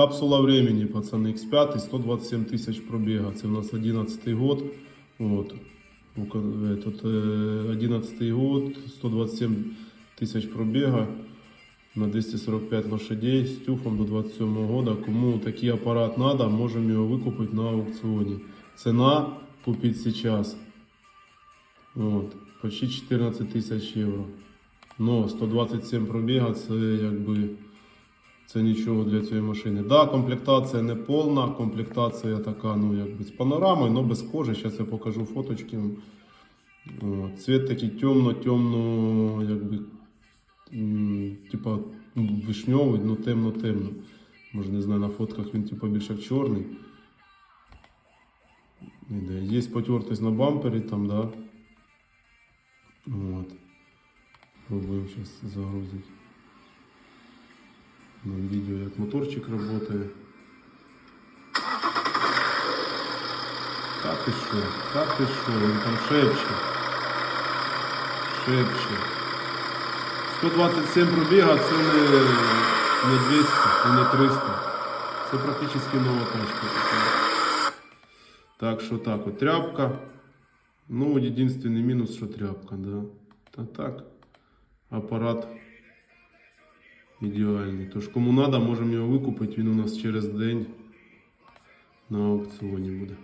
Капсула времени, пацаны, X5, 127 тысяч пробега. Це у нас 11 год. Вот. Ука- Этот, э, 11 год, 127 тысяч пробега на 245 лошадей з тюфом до 27 года. Кому такий апарат надо, можемо його викупити на аукціоні. Ціна купить сейчас. Вот. Почти 14 тисяч євро. Ну, 127 пробіга це якби це нічого для цієї машини. Да, комплектація не повна, комплектація така, ну якби з панорамою, але без кожи. Зараз я покажу фоточки. От. Цвіт такий темно-темно, якби типа вишньовий, ну темно-темно. Може, не знаю, на фотках він типа більш як чорний. Іде. Є потертість на бампері там, да. Вот. Пробуем сейчас загрузить на видео, як моторчик работает. Та ти що, та ти що, він там шепче. Шепче. 127 пробіга це не, не 200 і не 300. Це практично нова тачка. Так що так, от тряпка. Ну, единственный минус, что тряпка, да. Та так, апарат ідеальний. Тож кому надо, можемо його викупити, він у нас через день на аукціоні буде.